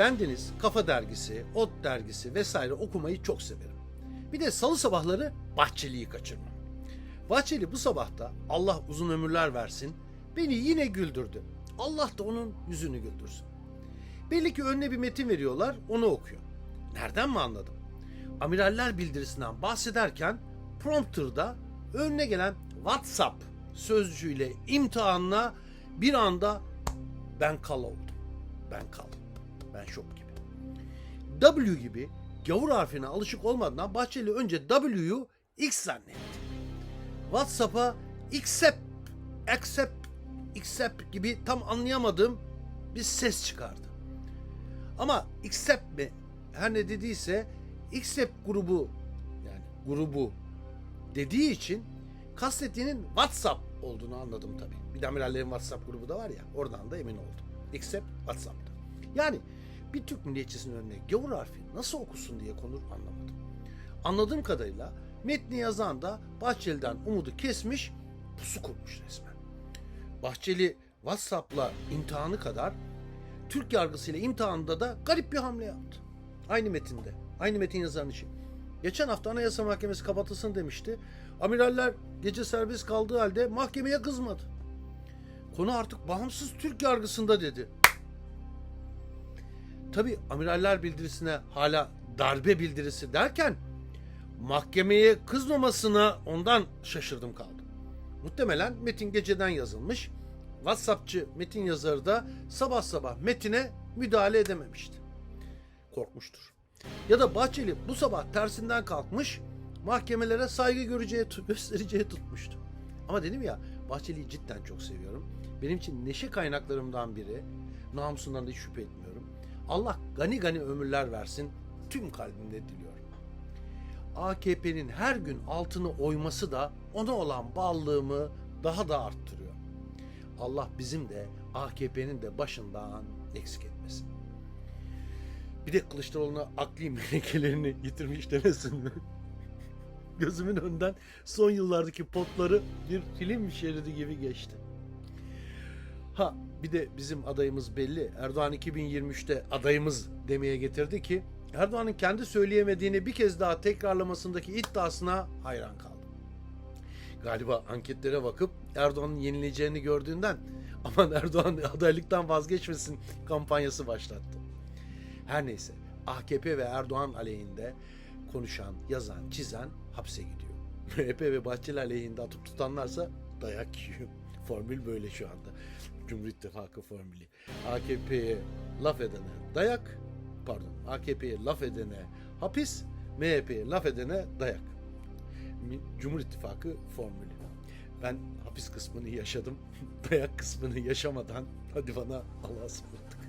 Bendeniz Kafa Dergisi, Ot Dergisi vesaire okumayı çok severim. Bir de salı sabahları Bahçeli'yi kaçırmam. Bahçeli bu sabahta Allah uzun ömürler versin beni yine güldürdü. Allah da onun yüzünü güldürsün. Belli ki önüne bir metin veriyorlar onu okuyor. Nereden mi anladım? Amiraller bildirisinden bahsederken prompterda önüne gelen WhatsApp sözcüğüyle imtihanla bir anda ben kal oldum. Ben kal. Ben şok gibi. W gibi gavur harfine alışık olmadan Bahçeli önce W'yu X zannetti. WhatsApp'a accept, accept, accept gibi tam anlayamadığım bir ses çıkardı. Ama accept mi her ne dediyse accept grubu yani grubu dediği için kastettiğinin WhatsApp olduğunu anladım tabii. Bir de WhatsApp grubu da var ya oradan da emin oldum. Accept WhatsApp'ta. Yani bir Türk milliyetçisinin önüne gavur nasıl okusun diye konur anlamadım. Anladığım kadarıyla metni yazan da Bahçeli'den umudu kesmiş, pusu kurmuş resmen. Bahçeli WhatsApp'la imtihanı kadar Türk yargısıyla imtihanında da garip bir hamle yaptı. Aynı metinde, aynı metin yazarın işi. Geçen hafta Anayasa Mahkemesi kapatılsın demişti. Amiraller gece serbest kaldığı halde mahkemeye kızmadı. Konu artık bağımsız Türk yargısında dedi. Tabi amiraller bildirisine hala darbe bildirisi derken mahkemeye kızmamasına ondan şaşırdım kaldım. Muhtemelen metin geceden yazılmış. WhatsAppçı metin yazarı da sabah sabah metine müdahale edememişti. Korkmuştur. Ya da Bahçeli bu sabah tersinden kalkmış mahkemelere saygı göreceği, göstereceği tutmuştu. Ama dedim ya Bahçeli'yi cidden çok seviyorum. Benim için neşe kaynaklarımdan biri. Namusundan da hiç şüphe etmiyorum. Allah gani gani ömürler versin. Tüm kalbimle diliyorum. AKP'nin her gün altını oyması da ona olan bağlılığımı daha da arttırıyor. Allah bizim de AKP'nin de başından eksik etmesin. Bir de Kılıçdaroğlu'na akli melekelerini yitirmiş demesin mi? Gözümün önünden son yıllardaki potları bir film şeridi gibi geçti. Ha bir de bizim adayımız belli. Erdoğan 2023'te adayımız demeye getirdi ki Erdoğan'ın kendi söyleyemediğini bir kez daha tekrarlamasındaki iddiasına hayran kaldım. Galiba anketlere bakıp Erdoğan'ın yenileceğini gördüğünden aman Erdoğan adaylıktan vazgeçmesin kampanyası başlattı. Her neyse AKP ve Erdoğan aleyhinde konuşan, yazan, çizen hapse gidiyor. MHP ve Bahçeli aleyhinde atıp tutanlarsa dayak yiyor. Formül böyle şu anda. Cumhur İttifakı formülü. AKP'ye laf edene dayak, pardon AKP'ye laf edene hapis, MHP'ye laf edene dayak. Cumhur İttifakı formülü. Ben hapis kısmını yaşadım. Dayak kısmını yaşamadan hadi bana Allah'a ısmarladık.